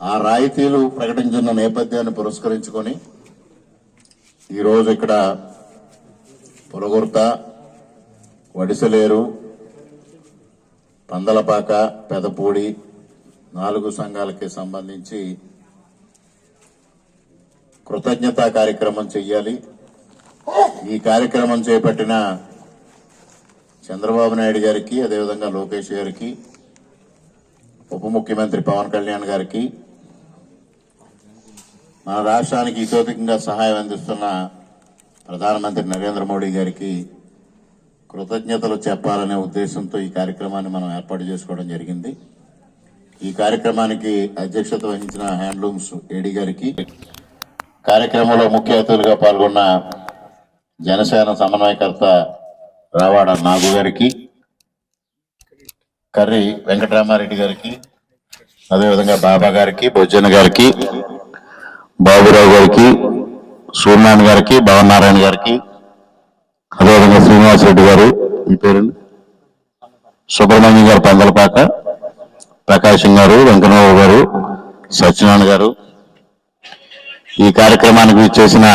ఆ రాయితీలు ప్రకటించిన నేపథ్యాన్ని పురస్కరించుకొని ఈరోజు ఇక్కడ పులగుర్త వడిసలేరు పందలపాక పెదపూడి నాలుగు సంఘాలకి సంబంధించి కృతజ్ఞతా కార్యక్రమం చెయ్యాలి. ఈ కార్యక్రమం చేపట్టిన చంద్రబాబు నాయుడు గారికి అదేవిధంగా లోకేష్ గారికి ఉప ముఖ్యమంత్రి పవన్ కళ్యాణ్ గారికి మన రాష్ట్రానికి ఇతోధికంగా సహాయం అందిస్తున్న ప్రధానమంత్రి నరేంద్ర మోడీ గారికి కృతజ్ఞతలు చెప్పాలనే ఉద్దేశంతో ఈ కార్యక్రమాన్ని మనం ఏర్పాటు చేసుకోవడం జరిగింది. ఈ కార్యక్రమానికి అధ్యక్షత వహించిన హ్యాండ్లూమ్స్ ఏడీ గారికి కార్యక్రమంలో ముఖ్య అతిథులుగా పాల్గొన్న జనసేన సమన్వయకర్త రావాడ నాగు గారికి కర్రి వెంకటరామారెడ్డి గారికి అదేవిధంగా బాబా గారికి బొజ్జన గారికి బాబురావు గారికి సూర్యనారాయణ గారికి భవనారాయణ గారికి అదేవిధంగా శ్రీనివాస్ రెడ్డి గారు మీ పేరండి? సుబ్రహ్మణ్యం గారు పందలపాక ప్రకాశం గారు వెంకటరావు గారు సత్యనారాయణ గారు. ఈ కార్యక్రమానికి చేసిన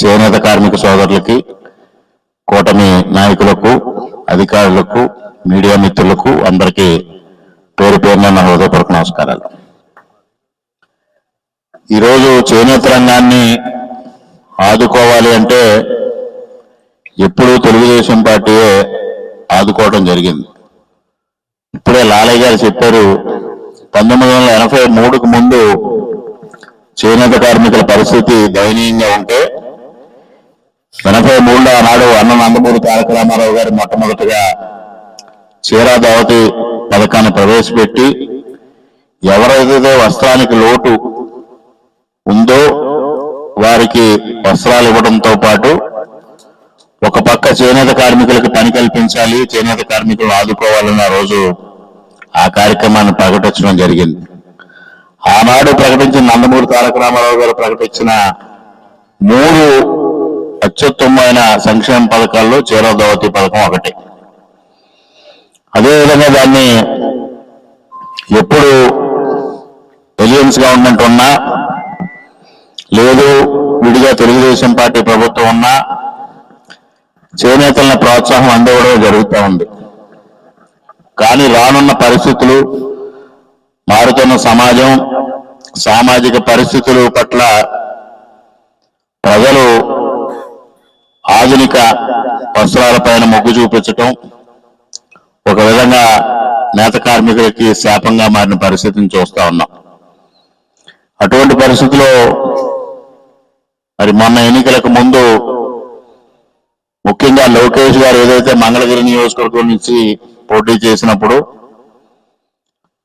చేనేత కార్మిక సోదరులకి కూటమి నాయకులకు అధికారులకు మీడియా మిత్రులకు అందరికీ పేరు పేరున నా హృదయపూర్వక నమస్కారాలు. ఈరోజు చేనేత రంగాన్ని ఆదుకోవాలి అంటే ఎప్పుడూ తెలుగుదేశం పార్టీయే ఆదుకోవడం జరిగింది. ఇప్పుడే లాలయ్య గారు చెప్పారు పంతొమ్మిది వందల ఎనభై మూడుకు ముందు చేనేత కార్మికుల పరిస్థితి దయనీయంగా ఉంటే ఎనభై మూడులో ఆనాడు అన్న నందమూరి తారక రామారావు గారు మొట్టమొదటిగా చీరా దావతి పథకాన్ని ప్రవేశపెట్టి ఎవరైతే వస్త్రానికి లోటు ఉందో వారికి వస్త్రాలు ఇవ్వడంతో పాటు ఒక పక్క చేనేత కార్మికులకు పని కల్పించాలి చేనేత కార్మికులను ఆదుకోవాలన్న రోజు ఆ కార్యక్రమాన్ని ప్రకటించడం జరిగింది. ఆనాడు ప్రకటించిన నందమూరి తారక రామారావు గారు ప్రకటించిన మూడు అత్యుత్తమమైన సంక్షేమ పథకాల్లో చీరదవతి పథకం ఒకటి. అదేవిధంగా దాన్ని ఎప్పుడు ఎలియన్స్ గవర్నమెంట్ ఉన్నా లేదు విడిగా తెలుగుదేశం పార్టీ ప్రభుత్వం ఉన్నా చేనేతలను ప్రోత్సాహం అందవడం జరుగుతూ ఉంది. కానీ రానున్న పరిస్థితులు మారుతున్న సమాజం సామాజిక పరిస్థితులు పట్ల ప్రజలు ఆధునిక వస్త్రాలపైన మొగ్గు చూపించటం ఒక విధంగా నేత కార్మికులకి శాపంగా మారిన పరిస్థితిని చూస్తా ఉన్నాం. అటువంటి పరిస్థితిలో మరి మొన్న ఎన్నికలకు ముందు ముఖ్యంగా లోకేష్ గారు ఏదైతే మంగళగిరి నియోజకవర్గం నుంచి పోటీ చేసినప్పుడు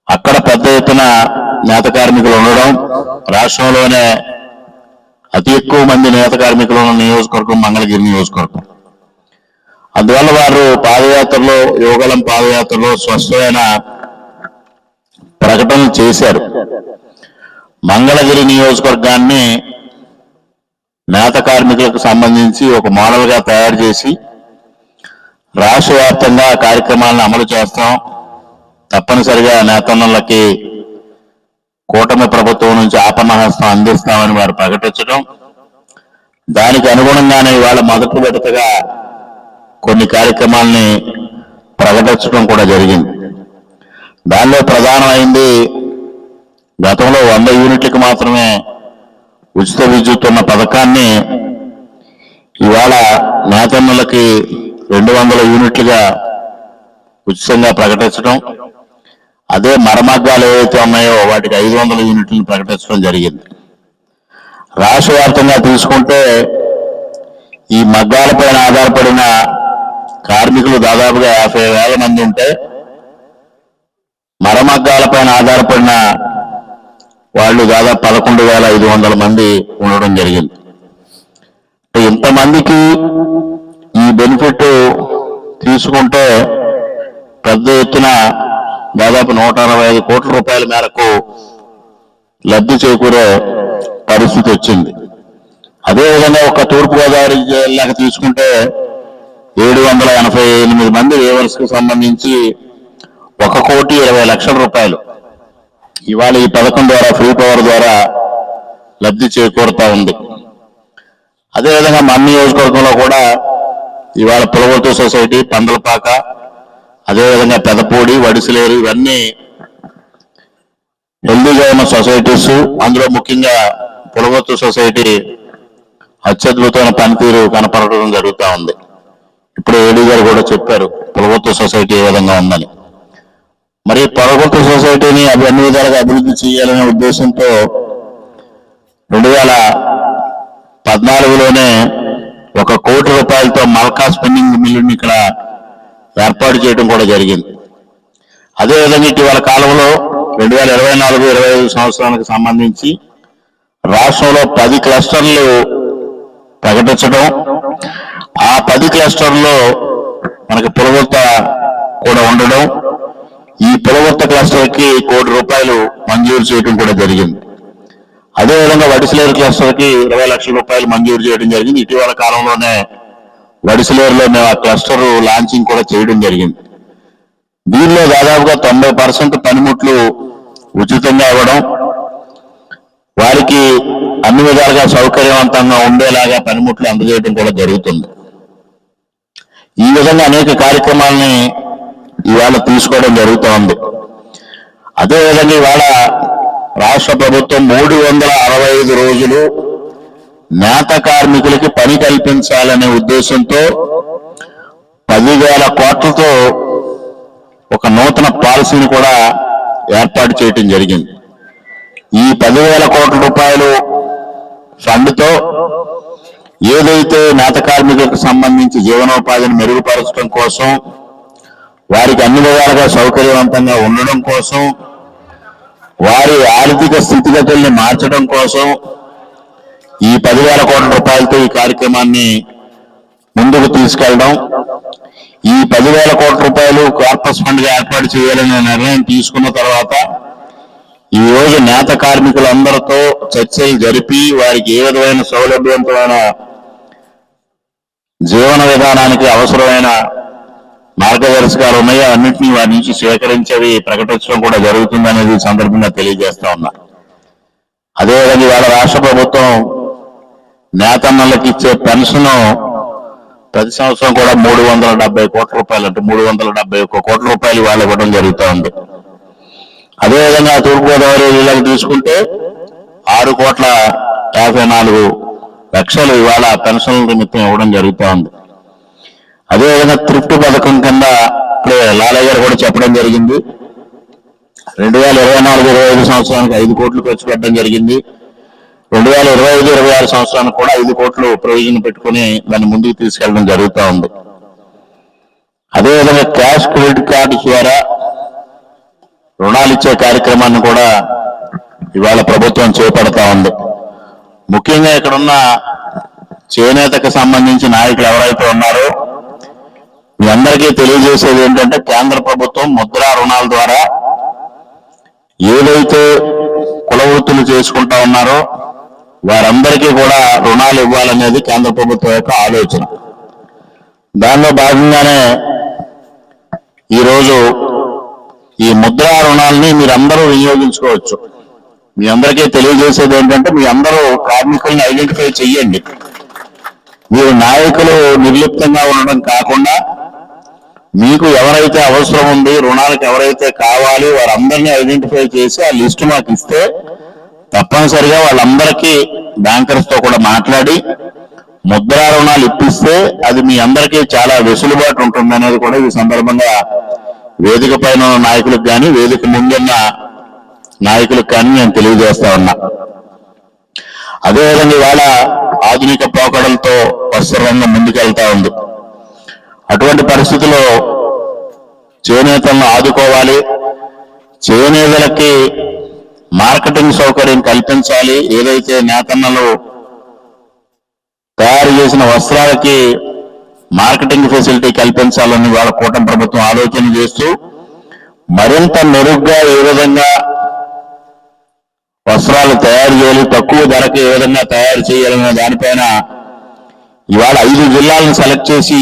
అక్కడ పెద్ద ఎత్తున నేత కార్మికులు ఉండడం రాష్ట్రంలోనే అతి ఎక్కువ మంది నేత కార్మికులు ఉన్న నియోజకవర్గం మంగళగిరి నియోజకవర్గం. అందువల్ల వారు పాదయాత్రలో యువగలం పాదయాత్రలో స్పష్టమైన ప్రకటనలు చేశారు. మంగళగిరి నియోజకవర్గాన్ని నేత కార్మికులకు సంబంధించి ఒక మోడల్గా తయారు చేసి రాష్ట్ర వ్యాప్తంగా కార్యక్రమాలను అమలు చేస్తాం. తప్పనిసరిగా నేతన్నలకి కూటమి ప్రభుత్వం నుంచి ఆపన్నహస్తం అందిస్తామని వారు ప్రకటించడం. దానికి అనుగుణంగానే ఇవాళ మొదటి విడతగా కొన్ని కార్యక్రమాల్ని ప్రకటించడం కూడా జరిగింది. దానిలో ప్రధానమైంది గతంలో వంద యూనిట్లకు మాత్రమే ఉచిత విద్యుత్ ఉన్న పథకాన్ని ఇవాళ నేతన్నులకి రెండు వందల యూనిట్లుగా ఉచితంగా ప్రకటించడం అదే మరమగ్గాలు ఏవైతే ఉన్నాయో వాటికి ఐదు వందల యూనిట్లను ప్రకటించడం జరిగింది. రాష్ట్ర వ్యాప్తంగా తీసుకుంటే ఈ మగ్గాలపైన ఆధారపడిన కార్మికులు దాదాపుగా యాభై వేల మంది ఉంటే మరమగ్గాలపైన ఆధారపడిన వాళ్ళు దాదాపు పదకొండు వేల ఐదు వందల మంది ఉండడం జరిగింది. ఇంతమందికి ఈ బెనిఫిట్ తీసుకుంటే పెద్ద ఎత్తున దాదాపు నూట అరవై ఐదు కోట్ల రూపాయల మేరకు లబ్ధి చేకూరే పరిస్థితి వచ్చింది. అదేవిధంగా ఒక తూర్పుగోదావరి జిల్లాకి తీసుకుంటే ఏడు వందల ఎనభై ఎనిమిది మంది వేవర్స్ సంబంధించి ఒక కోటి ఇరవై లక్షల రూపాయలు. ఇవాళ ఈ పథకం ద్వారా ఫ్రీ పవర్ ద్వారా లబ్ధి చేకూరుతా ఉంది. అదేవిధంగా మన నియోజకవర్గంలో కూడా ఇవాళ పులవర్తు సొసైటీ పందలపాక అదేవిధంగా పెదపూడి వడిసిలేరు ఇవన్నీ హెల్దీగా ఉన్న సొసైటీస్ అందులో ముఖ్యంగా పులవర్తు సొసైటీ అత్యద్భుతమైన పనితీరు కనపడటం జరుగుతూ ఉంది. ఇప్పుడు ఏడీ గారు కూడా చెప్పారు పులవర్తు సొసైటీ ఏ విధంగా ఉందని. మరి పొరగొట్టు సొసైటీని అవి అన్ని విధాలుగా అభివృద్ధి చేయాలనే ఉద్దేశంతో రెండు వేల పద్నాలుగులోనే ఒక కోటి రూపాయలతో మల్కా స్పిన్నింగ్ మిల్లుని ఇక్కడ ఏర్పాటు చేయడం కూడా జరిగింది. అదేవిధంగా ఇటీవల కాలంలో రెండు వేల ఇరవై నాలుగు ఇరవై ఐదు సంవత్సరానికి సంబంధించి రాష్ట్రంలో పది క్లస్టర్లు ప్రకటించడం ఆ పది క్లస్టర్లో మనకి పులగొత్త కూడా ఉండడం ఈ పిలవర్త క్లస్టర్కి కోటి రూపాయలు మంజూరు చేయడం కూడా జరిగింది. అదేవిధంగా వడిసిలేరు క్లస్టర్కి ఇరవై లక్షల రూపాయలు మంజూరు చేయడం జరిగింది. ఇటీవల కాలంలోనే వడిసిలేరులో మేము ఆ క్లస్టర్ లాంచింగ్ కూడా చేయడం జరిగింది. దీనిలో దాదాపుగా తొంభై పర్సెంట్ పనిముట్లు ఉచితంగా ఇవ్వడం వారికి అన్ని విధాలుగా సౌకర్యవంతంగా ఉండేలాగా పనిముట్లు అందజేయడం కూడా జరుగుతుంది. ఈ విధంగా అనేక కార్యక్రమాలని ఇవాళ తీసుకోవడం జరుగుతూ ఉంది అదేవిధంగా ఇవాళ రాష్ట్ర ప్రభుత్వం మూడు వందల అరవై ఐదు రోజులు నేత కార్మికులకి పని కల్పించాలనే ఉద్దేశంతో పదివేల కోట్లతో ఒక నూతన పాలసీని కూడా ఏర్పాటు చేయటం జరిగింది. ఈ పదివేల కోట్ల రూపాయలు ఫండ్తో ఏదైతే నేత కార్మికులకు సంబంధించి జీవనోపాధిని మెరుగుపరచడం కోసం వారికి అన్ని విధాలుగా సౌకర్యవంతంగా ఉండడం కోసం వారి ఆర్థిక స్థితిగతుల్ని మార్చడం కోసం ఈ పదివేల కోట్ల రూపాయలతో ఈ కార్యక్రమాన్ని ముందుకు తీసుకెళ్ళడం ఈ పదివేల కోట్ల రూపాయలు కార్పస్ ఫండ్గా ఏర్పాటు చేయాలనే నిర్ణయం తీసుకున్న తర్వాత ఈ రోజు నేత కార్మికులందరితో చర్చలు జరిపి వారికి ఏ విధమైన సౌలభ్యవంతమైన జీవన విధానానికి అవసరమైన మార్గదర్శకాలు ఉన్నాయో అన్నింటినీ వారి నుంచి స్వీకరించేవి ప్రకటించడం కూడా జరుగుతుందనేది సందర్భంగా తెలియజేస్తా ఉన్నా. అదేవిధంగా ఇవాళ రాష్ట్ర ప్రభుత్వం నేతన్నలకు ఇచ్చే పెన్షన్ ప్రతి సంవత్సరం కూడా మూడు వందల డెబ్బై కోట్ల రూపాయలు అంటే మూడు వందల డెబ్బై ఒక్క కోట్ల రూపాయలు ఇవాళ ఇవ్వడం జరుగుతూ ఉంది. అదేవిధంగా తూర్పుగోదావరి జిల్లాకు తీసుకుంటే ఆరు కోట్ల యాభై నాలుగు లక్షలు ఇవాళ పెన్షన్ల నిమిత్తం ఇవ్వడం జరుగుతూ ఉంది. అదేవిధంగా తృప్తి పథకం కింద ఇప్పుడే లాలయ్య గారు కూడా చెప్పడం జరిగింది. రెండు వేల ఇరవై నాలుగు ఇరవై ఐదు సంవత్సరానికి ఐదు కోట్లు ఖర్చు పెట్టడం జరిగింది. రెండు వేల ఇరవై ఐదు ఇరవై ఆరు సంవత్సరానికి కూడా ఐదు కోట్లు ప్రొవిజన్ పెట్టుకుని దాన్ని ముందుకు తీసుకెళ్ళడం జరుగుతూ ఉంది. అదేవిధంగా క్యాష్ క్రెడిట్ కార్డు ద్వారా రుణాలు ఇచ్చే కార్యక్రమాన్ని కూడా ఇవాళ ప్రభుత్వం చేపడతా ఉంది. ముఖ్యంగా ఇక్కడున్న చేనేతకు సంబంధించి నాయకులు ఎవరైతే ఉన్నారో మీ అందరికీ తెలియజేసేది ఏంటంటే కేంద్ర ప్రభుత్వం ముద్రా రుణాల ద్వారా ఏదైతే కుల వృత్తులు చేసుకుంటా ఉన్నారో వారందరికీ కూడా రుణాలు ఇవ్వాలనేది కేంద్ర ప్రభుత్వం యొక్క ఆలోచన. దానిలో భాగంగానే ఈరోజు ఈ ముద్రా రుణాలని మీరందరూ వినియోగించుకోవచ్చు. మీ అందరికీ తెలియజేసేది ఏంటంటే మీ అందరూ కార్మికుల్ని ఐడెంటిఫై చెయ్యండి. మీరు నాయకులు నిర్లిప్తంగా ఉండడం కాకుండా మీకు ఎవరైతే అవసరం ఉంది రుణాలకు ఎవరైతే కావాలి వారందరినీ ఐడెంటిఫై చేసి ఆ లిస్ట్ మాకు ఇస్తే తప్పనిసరిగా వాళ్ళందరికీ బ్యాంకర్స్తో కూడా మాట్లాడి ముద్రా రుణాలు ఇప్పిస్తే అది మీ అందరికీ చాలా వెసులుబాటు ఉంటుంది అనేది కూడా ఈ సందర్భంగా వేదిక పైన నాయకులకు కానీ వేదిక ముందున్న నాయకులకు కానీ నేను తెలియజేస్తా ఉన్నా. అదేవిధంగా ఇవాళ ఆధునిక పోకడలతో వస్త్ర రంగం ముందుకెళ్తా ఉంది. అటువంటి పరిస్థితుల్లో చేనేతలను ఆదుకోవాలి. చేనేతలకి మార్కెటింగ్ సౌకర్యం కల్పించాలి. ఏదైతే నేతన్నలు తయారు చేసిన వస్త్రాలకి మార్కెటింగ్ ఫెసిలిటీ కల్పించాలని వాళ్ళ కూటమి ప్రభుత్వం ఆలోచన చేస్తూ మరింత మెరుగ్గా ఏ విధంగా వస్త్రాలు తయారు చేయాలి తక్కువ ధరకు ఏ విధంగా తయారు చేయాలనే దానిపైన ఇవాళ ఐదు జిల్లాలను సెలెక్ట్ చేసి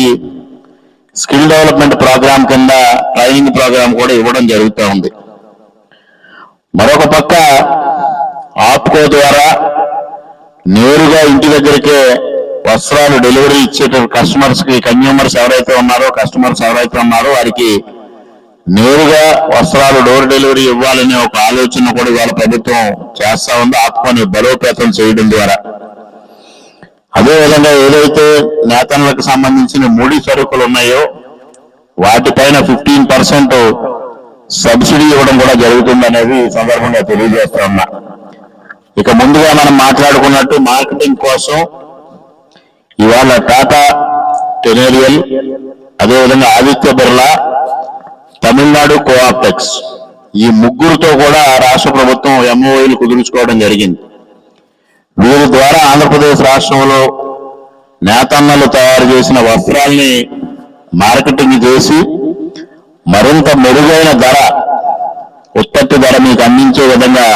స్కిల్ డెవలప్మెంట్ ప్రోగ్రామ్ కింద ట్రైనింగ్ ప్రోగ్రామ్ కూడా ఇవ్వడం జరుగుతూ ఉంది. మరొక పక్క ఆప్కో ద్వారా నేరుగా ఇంటి దగ్గరికే వస్త్రాలు డెలివరీ ఇచ్చే కస్టమర్స్కి కన్యూమర్స్ ఎవరైతే ఉన్నారో కస్టమర్స్ ఎవరైతే ఉన్నారో వారికి నేరుగా వస్త్రాలు డోర్ డెలివరీ ఇవ్వాలనే ఒక ఆలోచన కూడా ఇవాళ ప్రభుత్వం చేస్తా ఉంది. ఆత్మని బలోపేతం చేయడం ద్వారా. అదేవిధంగా ఏదైతే నేతలకు సంబంధించిన ముడి సరుకులు ఉన్నాయో వాటిపైన ఫిఫ్టీన్ పర్సెంట్ సబ్సిడీ ఇవ్వడం కూడా జరుగుతుందనేది ఈ సందర్భంగా తెలియజేస్తా ఉన్నా ఇక ముందుగా మనం మాట్లాడుకున్నట్టు మార్కెటింగ్ కోసం ఇవాళ టాటా టెనేరియల్ అదేవిధంగా ఆదిత్య బిర్లా తమిళనాడు కోఆప్టెక్స్ ఈ ముగ్గురుతో కూడా రాష్ట్ర ప్రభుత్వం ఎంఓఈలు కుదుర్చుకోవడం జరిగింది. వీరి ద్వారా ఆంధ్రప్రదేశ్ రాష్ట్రంలో నేతన్నలు తయారు చేసిన వస్త్రాల్ని మార్కెటింగ్ చేసి మరింత మెరుగైన ధర ఉత్పత్తి ధర మీకు అందించే విధంగా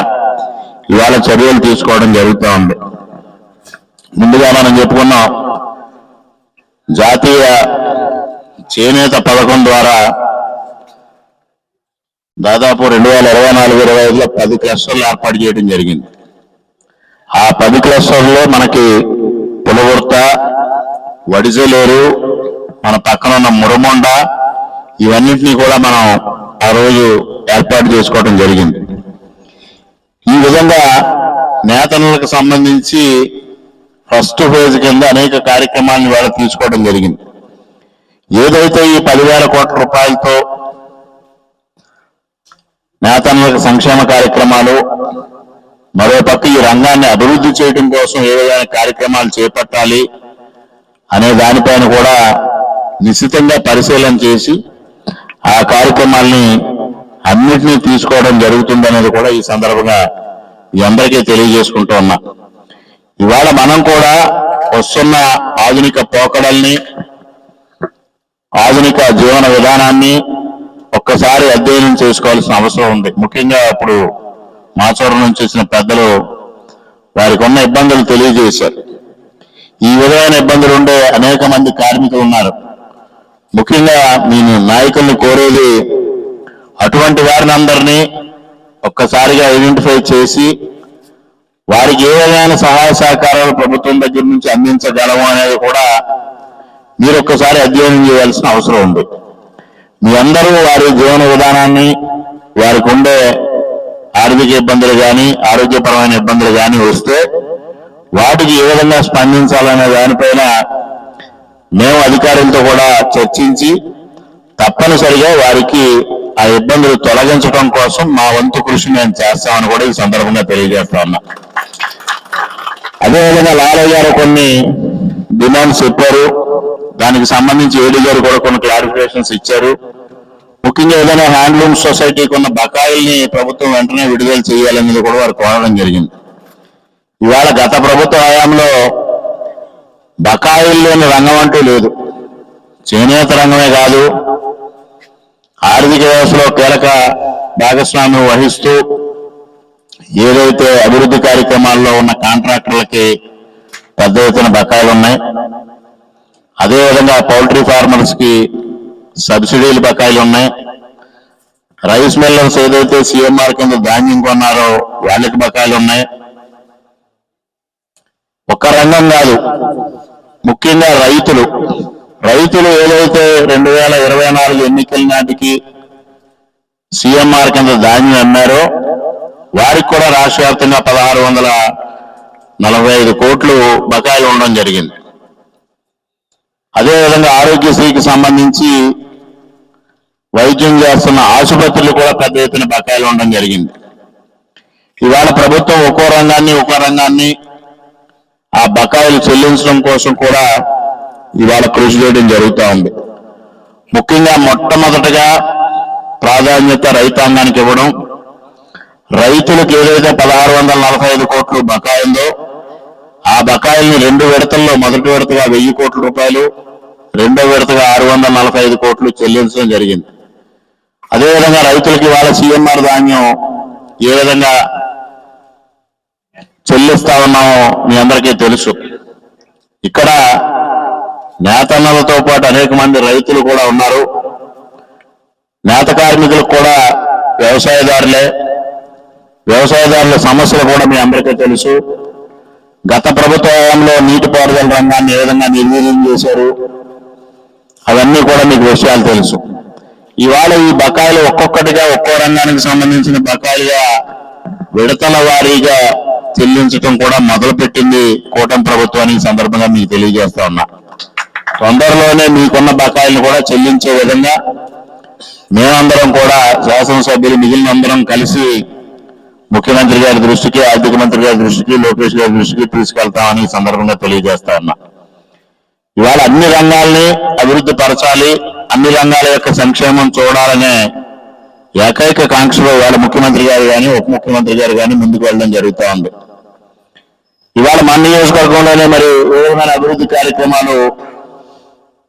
ఇవాళ చర్యలు తీసుకోవడం జరుగుతూ ఉంది. ముందుగా మనం చెప్పుకున్నాం జాతీయ చేనేత పథకం ద్వారా దాదాపు రెండు వేల ఇరవై నాలుగు ఇరవై ఐదులో పది క్లస్టర్లు ఏర్పాటు చేయడం జరిగింది. ఆ పది క్లస్టర్లో మనకి పులగుర్త వడిజలేరు మన పక్కన ఉన్న మురమొండ ఇవన్నింటినీ కూడా మనం ఆ రోజు ఏర్పాటు చేసుకోవడం జరిగింది. ఈ విధంగా నేతలకు సంబంధించి ఫస్ట్ ఫేజ్ కింద అనేక కార్యక్రమాలను వాళ్ళు తీసుకోవడం జరిగింది. ఏదైతే ఈ పదివేల కోట్ల రూపాయలతో నేతన్నలకు సంక్షేమ కార్యక్రమాలు మరోపక్క ఈ రంగాన్ని అభివృద్ధి చేయడం కోసం ఏ విధమైన కార్యక్రమాలు చేపట్టాలి అనే దానిపైన కూడా నిశ్చితంగా పరిశీలన చేసి ఆ కార్యక్రమాల్ని అన్నిటినీ తీసుకోవడం జరుగుతుందనేది కూడా ఈ సందర్భంగా మీ అందరికీ తెలియజేసుకుంటూ ఉన్నా. ఇవాళ మనం కూడా వస్తున్న ఆధునిక పోకడల్ని ఆధునిక జీవన విధానాన్ని ఒక్కసారి అధ్యయనం చేసుకోవాల్సిన అవసరం ఉంది. ముఖ్యంగా ఇప్పుడు మాచవరం నుంచి వచ్చిన పెద్దలు వారికి ఉన్న ఇబ్బందులు తెలియజేశారు. ఈ విధమైన ఇబ్బందులు ఉండే అనేక మంది కార్మికులు ఉన్నారు. ముఖ్యంగా నేను నాయకుల్ని కోరేది అటువంటి వారిని అందరినీ ఒక్కసారిగా ఐడెంటిఫై చేసి వారికి ఏ విధమైన సహాయ సహకారాలు ప్రభుత్వం దగ్గర నుంచి అందించగలము అనేది కూడా మీరు ఒక్కసారి అధ్యయనం చేయాల్సిన అవసరం ఉంది. మీ అందరూ వారి జీవన విధానాన్ని వారికి ఉండే ఆర్థిక ఇబ్బందులు కానీ ఆరోగ్యపరమైన ఇబ్బందులు కానీ వస్తే వాటికి ఏ విధంగా స్పందించాలనే దానిపైన మేము అధికారులతో కూడా చర్చించి తప్పనిసరిగా వారికి ఆ ఇబ్బందులు తొలగించడం కోసం మా వంతు కృషి మేము చేస్తామని కూడా ఈ సందర్భంగా తెలియజేస్తా ఉన్నా. అదేవిధంగా లాలయ్య గారు కొన్ని డిమాండ్స్ చెప్పారు. దానికి సంబంధించి ఏడీ గారు కూడా కొన్ని క్లారిఫికేషన్స్ ఇచ్చారు. ముఖ్యంగా ఏదైనా హ్యాండ్లూమ్ సొసైటీకి ఉన్న బకాయిల్ని ప్రభుత్వం వెంటనే విడుదల చేయాలనేది కూడా వారు కోరడం జరిగింది. ఇవాళ గత ప్రభుత్వ హయాంలో బకాయిల్లోని రంగం అంటూ లేదు. చేనేత రంగమే కాదు ఆర్థిక వ్యవస్థలో కీలక భాగస్వామ్యం వహిస్తూ ఏదైతే అభివృద్ధి కార్యక్రమాల్లో ఉన్న కాంట్రాక్టర్లకి పెద్ద ఎత్తున బకాయిలు ఉన్నాయి అదేవిధంగా పౌల్ట్రీ ఫార్మర్స్కి సబ్సిడీలు బకాయిలు ఉన్నాయి. రైస్ మిల్లర్స్ ఏదైతే సీఎంఆర్ కింద ధాన్యం కొన్నారో వాళ్ళకి బకాయిలు ఉన్నాయి. ఒక్క రంగం కాదు ముఖ్యంగా రైతులు. రైతులు ఏదైతే రెండు వేల ఇరవై నాలుగు ఎన్నికల నాటికి సీఎంఆర్ కింద ధాన్యం అమ్మారో వారికి కూడా రాష్ట్ర వ్యాప్తంగా పదహారు వందల నలభై ఐదు కోట్లు బకాయిలు ఉండడం జరిగింది. అదేవిధంగా ఆరోగ్యశ్రీకి సంబంధించి వైద్యం చేస్తున్న ఆసుపత్రులు కూడా పెద్ద ఎత్తున బకాయిలు ఉండడం జరిగింది. ఇవాళ ప్రభుత్వం ఒక్కో రంగాన్ని ఒక్కో రంగాన్ని ఆ బకాయిలు చెల్లించడం కోసం కూడా ఇవాళ కృషి చేయడం జరుగుతూ ఉంది. ముఖ్యంగా మొట్టమొదటగా ప్రాధాన్యత రైతాంగానికి ఇవ్వడం. రైతులకు ఏదైతే పదహారు వందల నలభై ఐదు కోట్లు బకాయి ఉందో ఆ బకాయిల్ని రెండు విడతల్లో మొదటి విడతగా వెయ్యి కోట్ల రూపాయలు రెండో విడతగా ఆరు వందల నలభై ఐదు కోట్లు చెల్లించడం జరిగింది. అదేవిధంగా రైతులకి వాళ్ళ సీఎంఆర్ ధాన్యం ఏ విధంగా చెల్లిస్తా ఉన్నామో మీ అందరికీ తెలుసు. ఇక్కడ నేతన్నలతో పాటు అనేక మంది రైతులు కూడా ఉన్నారు. నేత కార్మికులకు కూడా వ్యవసాయదారులే. వ్యవసాయదారుల సమస్యలు కూడా మీ అందరికీ తెలుసు. గత ప్రభుత్వ హయాంలో నీటిపారుదల రంగాన్ని ఏ విధంగా నిర్వీర్యం చేశారు? అవన్నీ కూడా మీకు విషయాలు తెలుసు. ఇవాళ ఈ బకాయిలు ఒక్కొక్కటిగా ఒక్కో రంగానికి సంబంధించిన బకాయిలుగా విడతల వారీగా చెల్లించడం కూడా మొదలు పెట్టింది కూటమి ప్రభుత్వానికి సందర్భంగా మీకు తెలియజేస్తా ఉన్నా. తొందరలోనే మీకున్న బకాయిలను కూడా చెల్లించే విధంగా మేమందరం కూడా శాసనసభ్యులు మిగిలిన అందరం కలిసి ముఖ్యమంత్రి గారి దృష్టికి ఆర్థిక మంత్రి గారి దృష్టికి లోకేష్ గారి దృష్టికి తీసుకెళ్తామని సందర్భంగా తెలియజేస్తా ఉన్నా. ఇవాళ అన్ని రంగాల్ని అభివృద్ధి పరచాలి. అన్ని రంగాల యొక్క సంక్షేమం చూడాలనే ఏకైక కాంక్షలో ఇవాళ ముఖ్యమంత్రి గారు కానీ ఉప ముఖ్యమంత్రి గారు కానీ ముందుకు వెళ్ళడం జరుగుతూ ఉంది. ఇవాళ మన నియోజకవర్గంలోనే మరి ఏ అభివృద్ధి కార్యక్రమాలు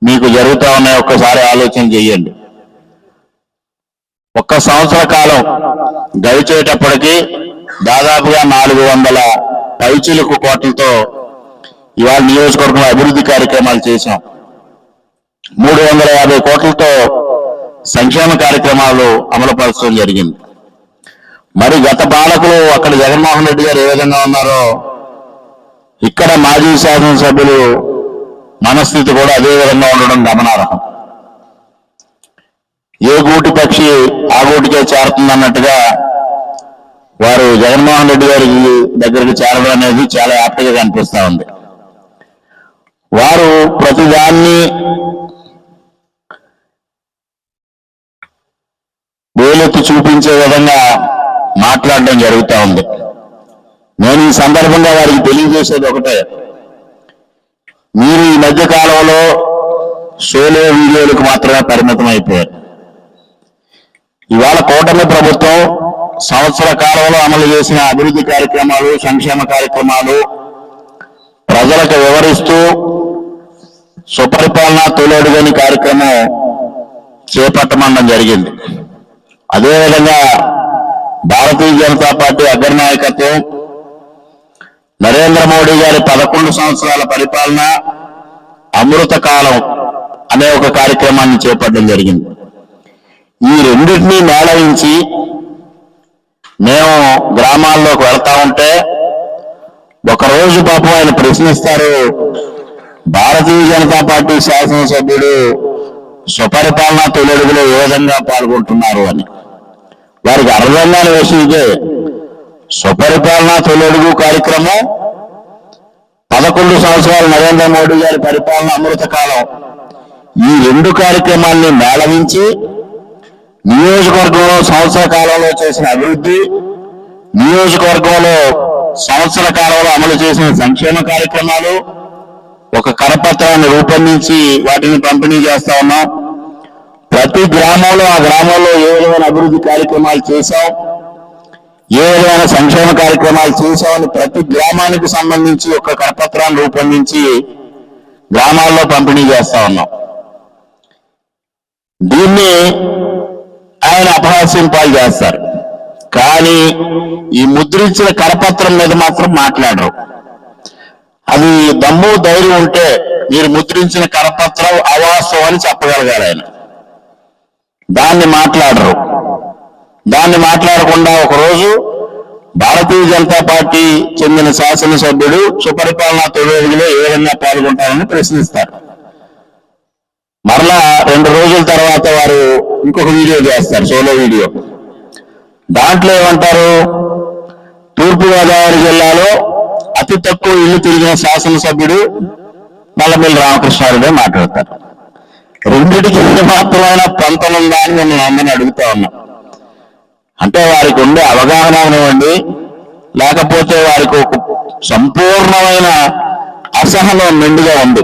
మీకు జరుగుతూ ఉన్నాయి. ఒక్కసారి ఆలోచన చేయండి. ఒక్క సంవత్సర కాలం గడిచేటప్పటికీ దాదాపుగా నాలుగు వందల పైచులకు కోట్లతో ఇవాళ నియోజకవర్గంలో అభివృద్ధి కార్యక్రమాలు చేశాం. మూడు వందల యాభై కోట్లతో సంక్షేమ కార్యక్రమాలు అమలుపరచడం జరిగింది. మరి గత పాలకులు అక్కడ జగన్మోహన్ రెడ్డి గారు ఏ విధంగా ఉన్నారో ఇక్కడ మాజీ శాసనసభ్యులు మనస్థితి కూడా అదే విధంగా ఉండడం గమనార్హం. ఏ గూటి పక్షి ఆ గూటికే చేరుతుందన్నట్టుగా వారు జగన్మోహన్ రెడ్డి గారి దగ్గరికి చేరడం అనేది చాలా యాప్ట్గా కనిపిస్తూ ఉంది. వారు ప్రతిదాన్ని వేలెత్తి చూపించే విధంగా మాట్లాడడం జరుగుతూ ఉంది. నేను ఈ సందర్భంగా వారికి తెలియజేసేది ఒకటే. మీరు ఈ మధ్య కాలంలో సోలో వీడియోలకు మాత్రమే పరిమితం అయిపోయారు. ఇవాళ కూటమి ప్రభుత్వం సంవత్సర కాలంలో అమలు చేసిన అభివృద్ధి కార్యక్రమాలు సంక్షేమ కార్యక్రమాలు ప్రజలకు వివరిస్తూ సుపరిపాలన తొలడుగని కార్యక్రమం చేపట్టమనడం జరిగింది. అదేవిధంగా భారతీయ జనతా పార్టీ అగ్రనాయకత్వం నరేంద్ర మోడీ గారి పదకొండు సంవత్సరాల పరిపాలన అమృత కాలం అనే ఒక కార్యక్రమాన్ని చేపట్టడం జరిగింది. ఈ రెండింటినీ మేళవించి మేము గ్రామాల్లోకి వెళ్తా ఉంటే ఒకరోజు పాపం ఆయన ప్రశ్నిస్తారు భారతీయ జనతా పార్టీ శాసనసభ్యుడు స్వపరిపాలన తొలడుగులో ఏ విధంగా పాల్గొంటున్నారు? అని. వారికి అర్థం వేసిందే విషయం స్వపరిపాలన తొలడుగు కార్యక్రమం. పదకొండు సంవత్సరాలు నరేంద్ర మోడీ గారి పరిపాలన అమృత కాలం. ఈ రెండు కార్యక్రమాల్ని మేళవించి నియోజకవర్గంలో సంవత్సర కాలంలో చేసిన అభివృద్ధి నియోజకవర్గంలో సంవత్సర కాలంలో అమలు చేసిన సంక్షేమ కార్యక్రమాలు ఒక కరపత్రాన్ని రూపొందించి వాటిని పంపిణీ చేస్తా ఉన్నాం. ప్రతి గ్రామంలో ఆ గ్రామంలో ఏ విధమైన అభివృద్ధి కార్యక్రమాలు చేశాం? ఏ విధమైన సంక్షేమ కార్యక్రమాలు చేశామని ప్రతి గ్రామానికి సంబంధించి ఒక కరపత్రాన్ని రూపొందించి గ్రామాల్లో పంపిణీ చేస్తా ఉన్నాం. దీన్ని ఆయన అపహాస్యం పాలు చేస్తారు. కానీ ఈ ముద్రించిన కరపత్రం మీద మాత్రం మాట్లాడరు. అది దమ్ము ధైర్యం ఉంటే మీరు ముద్రించిన కరపత్రం అవాస్తవం అని చెప్పగలగాలి ఆయన. దాన్ని మాట్లాడరు. దాన్ని మాట్లాడకుండా ఒకరోజు భారతీయ జనతా పార్టీ చెందిన శాసనసభ్యుడు సుపరిపాలనా తొలిలో ఏ విధంగా పాల్గొంటారని ప్రశ్నిస్తారు. మరలా రెండు రోజుల తర్వాత వారు ఇంకొక వీడియో చేస్తారు సోలో వీడియో. దాంట్లో ఏమంటారు? తూర్పుగోదావరి జిల్లాలో అతి తక్కువ ఇల్లు తిరిగిన శాసనసభ్యుడు నల్లమిల్లి రామకృష్ణారెడ్డి మాట్లాడతారు. రెండిటికి ఎంత మాత్రమైన పంతం ఉందా అని నేను అందరినీ అడుగుతా ఉన్నా. అంటే వారికి ఉండే అవగాహన అవనివ్వండి లేకపోతే వారికి ఒక సంపూర్ణమైన అసహనం నిండుగా ఉంది.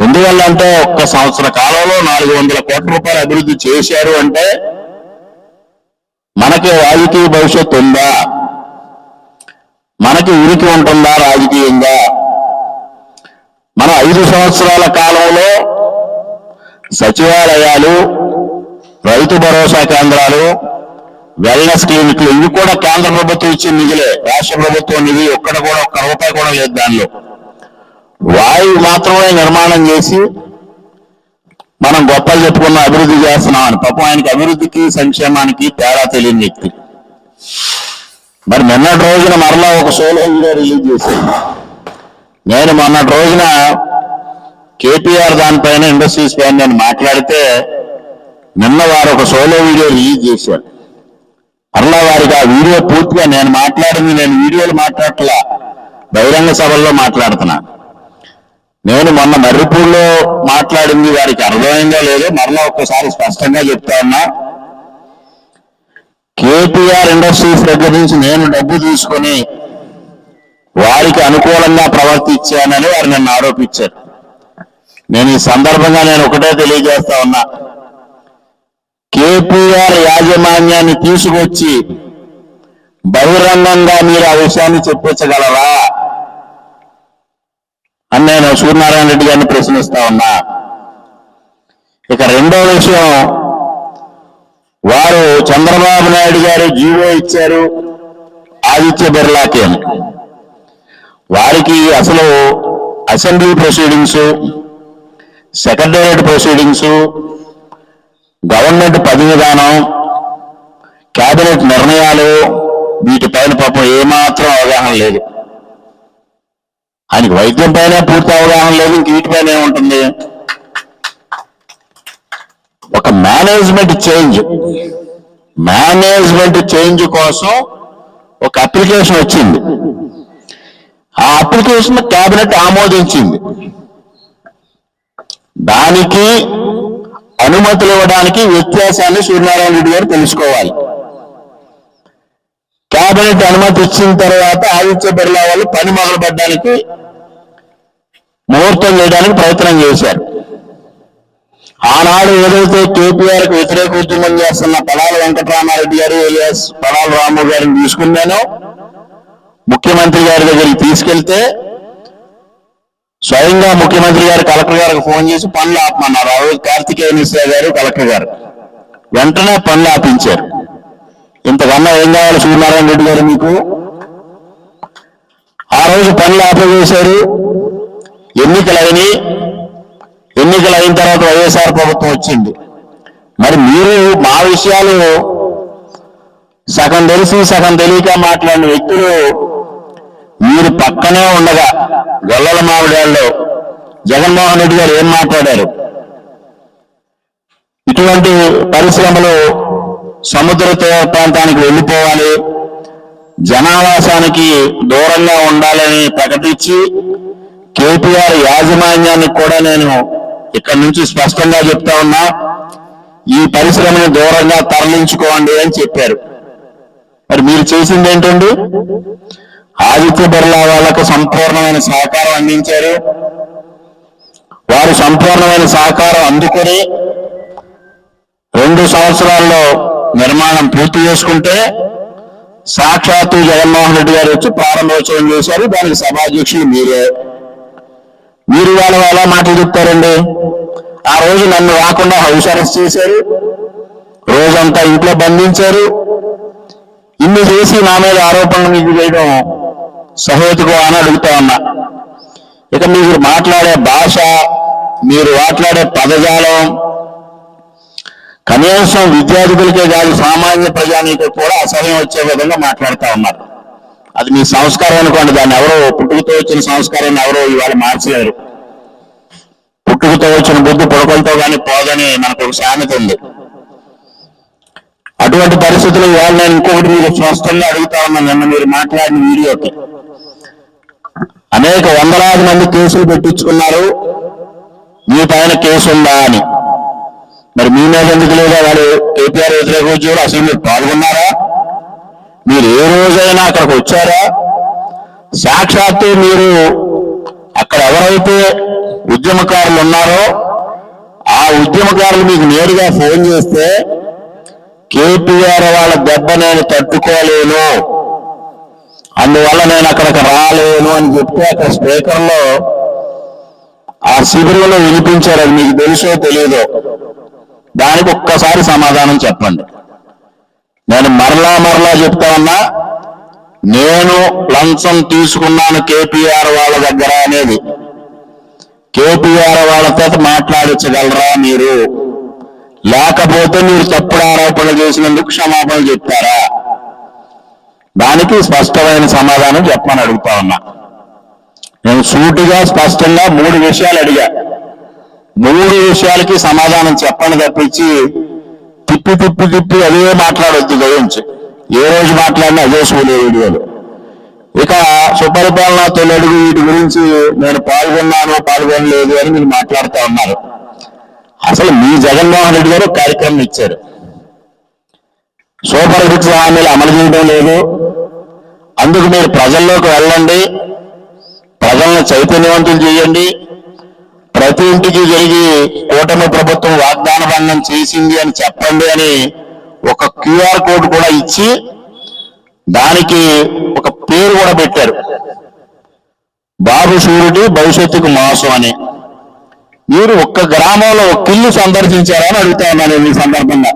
ఎందువల్ల అంటే ఒక్క సంవత్సర కాలంలో నాలుగు వందల కోట్ల రూపాయలు అభివృద్ధి చేశారు అంటే మనకి రాజకీయ భవిష్యత్తు ఉందా? మనకి ఉనికి ఉంటుందా రాజకీయంగా? మన ఐదు సంవత్సరాల కాలంలో సచివాలయాలు రైతు భరోసా కేంద్రాలు వెల్నెస్ క్లినిక్లు ఇవి కూడా కేంద్ర ప్రభుత్వం ఇచ్చిన నిధులే. రాష్ట్ర ప్రభుత్వం నిధి ఒక్కడ కూడా ఒక్క రూపాయి కూడా లేదు దానిలో. వాయువు మాత్రమే నిర్మాణం చేసి మనం గొప్పలు చెప్పుకున్న అభివృద్ధి చేస్తున్నామని పాపం ఆయనకి అభివృద్ధికి సంక్షేమానికి తేడా తెలియని వ్యక్తి. మరి నిన్నటి రోజున మరలా ఒక సోలో వీడియో రిలీజ్ చేశాను నేను మొన్నటి రోజున కేపీఆర్ దానిపైన ఇండస్ట్రీస్ పైన నేను మాట్లాడితే నిన్న వారు ఒక సోలో వీడియో రిలీజ్ చేశారు. మరలా వారికి ఆ వీడియో పూర్తిగా నేను మాట్లాడింది నేను వీడియోలు మాట్లాడట్లా బహిరంగ సభల్లో మాట్లాడుతున్నా. నేను మొన్న మర్రిపూడిలో మాట్లాడింది వారికి అర్థమైందో లేదో మరలా ఒక్కసారి స్పష్టంగా చెప్తా ఉన్నా. కేటీఆర్ ఇండస్ట్రీస్ దగ్గర నుంచి నేను డబ్బు తీసుకొని వారికి అనుకూలంగా ప్రవర్తించానని వారు నన్ను ఆరోపించారు. నేను ఈ సందర్భంగా నేను ఒకటే తెలియజేస్తా ఉన్నా. కేపీఆర్ యాజమాన్యాన్ని తీసుకొచ్చి బహిరంగంగా మీరు ఆ విషయాన్ని చెప్పించగలరా అని నేను సూర్యనారాయణ రెడ్డి గారిని ప్రశ్నిస్తా ఉన్నా. ఇక రెండో విషయం వారు చంద్రబాబు నాయుడు గారు జీవో ఇచ్చారు ఆదిత్య బిర్లాకి అని. వారికి అసలు assembly proceedings secretariat proceedings government పని విధానం కేబినెట్ నిర్ణయాలు వీటిపైన పాపం ఏమాత్రం అవగాహన లేదు. ఆయనకి వైద్యం పైన పూర్తి అవగాహన లేదు ఇంక వీటిపైన ఏముంటుంది? ఒక మేనేజ్మెంట్ చేంజ్ మేనేజ్మెంట్ చేంజ్ కోసం ఒక అప్లికేషన్ వచ్చింది. ఆ అప్లికేషన్ కేబినెట్ ఆమోదించింది. దానికి అనుమతులు ఇవ్వడానికి వ్యత్యాసాన్ని సూర్యనారాయణ రెడ్డి గారు తెలుసుకోవాలి. కేబినెట్ అనుమతి ఇచ్చిన తర్వాత ఆదిత్య బిర్లా వాళ్ళు పని మొదలుపెట్టడానికి ముహూర్తం చేయడానికి ప్రయత్నం చేశారు. ఆనాడు ఏదైతే కేపీఆర్కు వ్యతిరేక ఉద్యమం చేస్తున్న పడాల వెంకటరామారెడ్డి గారు ఎలియాస్ పడాల రాము గారిని తీసుకున్నానో ముఖ్యమంత్రి గారి దగ్గరికి తీసుకెళ్తే స్వయంగా ముఖ్యమంత్రి గారు కలెక్టర్ గారికి ఫోన్ చేసి పనులు ఆపమన్నారు. ఆ రోజు కార్తికేయ మిశ్రా గారు కలెక్టర్ గారు. వెంటనే పనులు ఆపించారు. ఇంతకన్నా ఏం కావాలి సూర్యనారాయణ రెడ్డి గారు మీకు? ఆ రోజు పనులు ఆపేశారు ఎన్నికలు అయినాయి. ఎన్నికలు అయిన తర్వాత వైఎస్ఆర్ ప్రభుత్వం వచ్చింది. మరి మీరు మా విషయాలు సగం తెలిసి సగం తెలియక మాట్లాడిన వ్యక్తులు మీరు పక్కనే ఉండగా గొల్లల మామిడాల్లో జగన్మోహన్ రెడ్డి గారు ఏం మాట్లాడారు? ఇటువంటి పరిశ్రమలు సముద్ర తీర ప్రాంతానికి వెళ్ళిపోవాలి. జనావాసానికి దూరంగా ఉండాలని ప్రకటించి కేటీఆర్ యాజమాన్యానికి కూడా నేను ఇక్కడి నుంచి స్పష్టంగా చెప్తా ఉన్నా ఈ పరిశ్రమను దూరంగా తరలించుకోండి అని చెప్పారు. మరి మీరు చేసింది ఏంటండి? ఆదిత్య బిర్లా వాళ్ళకు సంపూర్ణమైన సహకారం అందించారు. వారు సంపూర్ణమైన సహకారం అందుకొని రెండు సంవత్సరాల్లో నిర్మాణం పూర్తి చేసుకుంటే సాక్షాత్తు జగన్మోహన్ రెడ్డి గారు వచ్చి ప్రారంభోత్సవం చేశారు. దానికి సభాధ్యక్షులు మీరే. మీరు వాళ్ళ ఎలా మాటలు చెప్తారండి? ఆ రోజు నన్ను రాకుండా హౌస్ అరెస్ట్ చేశారు. రోజంతా ఇంట్లో బంధించారు. ఇన్ని చేసి నా మీద ఆరోపణలు మీకు చేయడం సహేతుకం అని అడుగుతా ఉన్నా. ఇక మీరు మాట్లాడే భాష మీరు మాట్లాడే పదజాలం కనీసం విద్యార్థులకే కాదు సామాన్య ప్రజానికి కూడా అసహ్యం వచ్చే విధంగా మాట్లాడుతూ ఉన్నారు. అది మీ సంస్కారం అనుకోండి దాన్ని ఎవరో పుట్టుకతో వచ్చిన సంస్కారాన్ని ఎవరో ఇవాళ మార్చలేరు పుట్టుకతో వచ్చిన బుద్ధి పుడకలతో కానీ పోదని మనకు ఒక సామెత ఉంది. అటువంటి పరిస్థితులు ఇవాళ నేను ఇంకొకటి మీరు స్పష్టంగా అడుగుతా ఉన్నాను నిన్న మీరు మాట్లాడిన వీడియోకి అనేక వందలాది మంది కేసులు పెట్టించుకున్నారు. మీ పైన కేసు ఉందా అని. మరి మీ మీద ఎందుకు లేదా వాళ్ళు కేటీఆర్ వ్యతిరేక ఉద్యోగులు అసలు మీరు పాల్గొన్నారా? మీరు ఏ రోజైనా అక్కడికి వచ్చారా? సాక్షాత్తు మీరు అక్కడ ఎవరైతే ఉద్యమకారులు ఉన్నారో ఆ ఉద్యమకారులు మీకు నేరుగా ఫోన్ చేస్తే కేటీఆర్ వాళ్ళ దెబ్బ నేను తట్టుకోలేను. అందువల్ల నేను అక్కడికి రాలేను అని చెప్తే అక్కడ స్పీకర్లో ఆ శిబిరంలో వినిపించారు. అది మీకు తెలుసో తెలియదో దానికి ఒక్కసారి సమాధానం చెప్పండి. నేను మరలా మరలా చెప్తా ఉన్నా నేను లంచం తీసుకున్నాను కేపీఆర్ వాళ్ళ దగ్గర అనేది. కేపీఆర్ వాళ్ళతో మాట్లాడించగలరా మీరు? లేకపోతే మీరు తప్పుడు ఆరోపణలు చేసినందుకు క్షమాపణ చెప్తారా? దానికి స్పష్టమైన సమాధానం చెప్పమని అడుగుతా ఉన్నా. నేను సూటిగా స్పష్టంగా మూడు విషయాలు అడిగా. మూడు విషయాలకి సమాధానం చెప్పని తప్పించి తిప్పి తిప్పి తిప్పి అదే మాట్లాడొద్దు గురించి ఏ రోజు మాట్లాడినా అదే సూర్య వీడియోలు. ఇక సుపరిపాలన తొలడుగు వీటి గురించి నేను పాల్గొన్నాను పాల్గొనలేదు అని మీరు మాట్లాడుతూ ఉన్నారు. అసలు మీ జగన్మోహన్ రెడ్డి గారు కార్యక్రమం ఇచ్చారు. సూపర్ సిక్స్ హామీలు అమలు చేయడం లేదు. అందుకు మీరు ప్రజల్లోకి వెళ్ళండి. ప్రజలను చైతన్యవంతులు చేయండి. ప్రతి ఇంటికి జరిగి కూటమి ప్రభుత్వం వాగ్దాన భంగం చేసింది అని చెప్పండి అని ఒక క్యూఆర్ కోడ్ కూడా ఇచ్చి దానికి ఒక పేరు కూడా పెట్టారు. బాబు షూరిటీ భవిష్యత్తుకు మాసం అని. మీరు ఒక్క గ్రామంలో ఒక ఇల్లు సందర్శించారా అని అడుగుతా ఉన్నాను ఈ సందర్భంగా.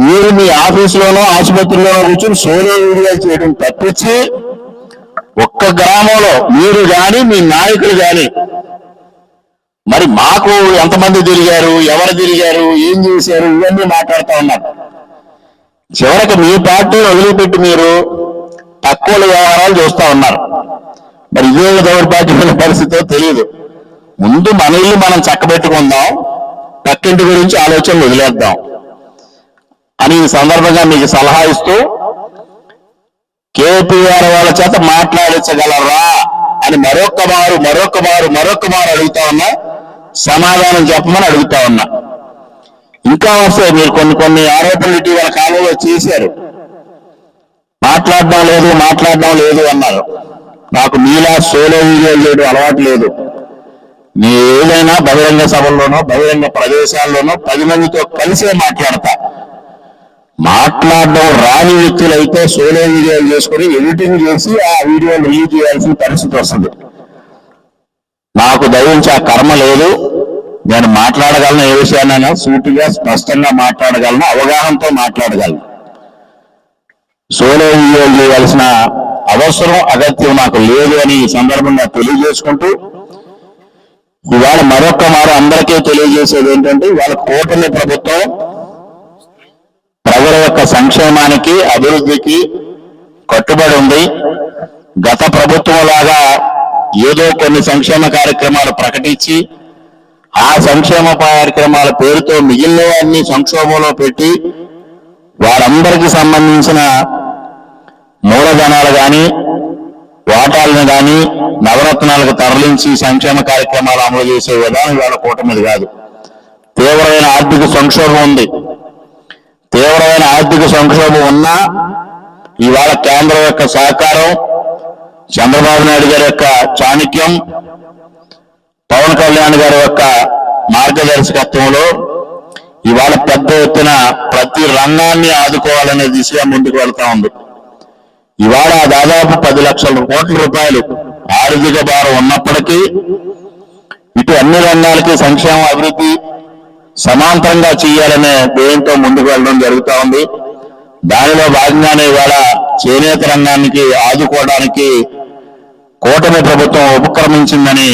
మీరు మీ ఆఫీసులోనో ఆసుపత్రిలోనో కూర్చొని సోలో వీడియో చేయడం తప్పించి ఒక్క గ్రామంలో మీరు కానీ మీ నాయకులు కానీ మరి మాకు ఎంతమంది తిరిగారు ఎవరు తిరిగారు ఏం చేశారు ఇవన్నీ మాట్లాడుతూ ఉన్నారు. చివరికి మీ పార్టీని వదిలిపెట్టి మీరు తక్కువ వ్యవహారాలు చూస్తా ఉన్నారు. మరి ఇదే దౌర్భాగ్యమైన పరిస్థితి తెలియదు ముందు మన ఇల్లు మనం చక్కబెట్టుకుందాం పక్కింటి గురించి ఆలోచనలు వదిలేద్దాం అని ఈ సందర్భంగా మీకు సలహా ఇస్తూ కేపీఆర్ వాళ్ళ చేత మాట్లాడించగలరా అని మరొక్క మారు మరొక్క మారు మరొక్క మారు అడుగుతా ఉన్నా సమాధానం చెప్పమని అడుగుతా ఉన్నా. ఇంకా వస్తే మీరు కొన్ని కొన్ని ఆరోపణలు ఇటీవల కాలంలో చేశారు. మాట్లాడడం లేదు మాట్లాడడం లేదు అన్నారు. నాకు మీలా సోలో వీడియోలు చేయడం అలవాటు లేదు. నీ ఏదైనా బహిరంగ సభల్లోనో బహిరంగ ప్రదేశాల్లోనో పది మందితో కలిసే మాట్లాడతా. మాట్లాడడం రాని వ్యక్తులైతే సోలో వీడియోలు చేసుకుని ఎడిటింగ్ చేసి ఆ వీడియోలు రిలీజ్ చేయాల్సిన పరిస్థితి వస్తుంది. నాకు దయించే ఆ కర్మ లేదు. నేను మాట్లాడగలను ఏ విషయాన్నైనా సూటిగా స్పష్టంగా మాట్లాడగలను అవగాహనతో మాట్లాడగలను. సోలో వీడియోలు చేయాల్సిన అవసరం అగత్యం నాకు లేదు అని ఈ సందర్భంగా తెలియజేసుకుంటూ ఇవాళ మరొక్క మారు అందరికీ తెలియజేసేది ఏంటంటే ఇవాళ కూటమి ప్రభుత్వం ప్రజల యొక్క సంక్షేమానికి అభివృద్ధికి కట్టుబడి ఉంది. గత ప్రభుత్వం లాగా ఏదో కొన్ని సంక్షేమ కార్యక్రమాలు ప్రకటించి ఆ సంక్షేమ కార్యక్రమాల పేరుతో మిగిలినవన్నీ సంక్షోభంలో పెట్టి వారందరికీ సంబంధించిన మూలధనాలు కానీ వాటాలను కానీ నవరత్నాలకు తరలించి సంక్షేమ కార్యక్రమాలు అమలు చేసే విధానం ఇవాళ కూటమిది కాదు. తీవ్రమైన ఆర్థిక సంక్షోభం ఉంది. తీవ్రమైన ఆర్థిక సంక్షోభం ఉన్నా ఇవాళ కేంద్రం యొక్క సహకారం చంద్రబాబు నాయుడు గారి యొక్క చాణక్యం పవన్ కళ్యాణ్ గారి యొక్క మార్గదర్శకత్వంలో ఇవాళ పెద్ద ఎత్తున ప్రతి రంగాన్ని ఆదుకోవాలనే దిశగా ముందుకు వెళ్తా ఉంది. ఇవాళ దాదాపు పది లక్షల కోట్ల రూపాయలు ఆర్థిక భారం ఉన్నప్పటికీ ఇటు అన్ని రంగాలకి సంక్షేమ అభివృద్ధి సమాంతరంగా చేయాలనే ధ్యేయంతో ముందుకు వెళ్ళడం జరుగుతూ ఉంది. దానిలో భాగంగానే ఇవాళ చేనేత రంగానికి ఆదుకోవడానికి కూటమి ప్రభుత్వం ఉపక్రమించిందని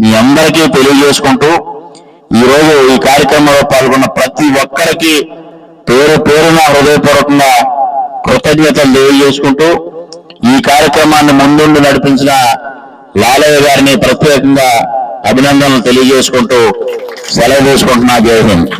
మీ అందరికీ తెలియజేసుకుంటూ ఈరోజు ఈ కార్యక్రమంలో పాల్గొన్న ప్రతి ఒక్కరికి పేరు పేరున హృదయపూర్వకంగా కృతజ్ఞతలు తెలియజేసుకుంటూ ఈ కార్యక్రమాన్ని ముందుండి నడిపించిన లాలయ్య గారిని ప్రత్యేకంగా అభినందనలు తెలియజేసుకుంటూ సెలవు తీసుకుంటున్నా. జై హింద్.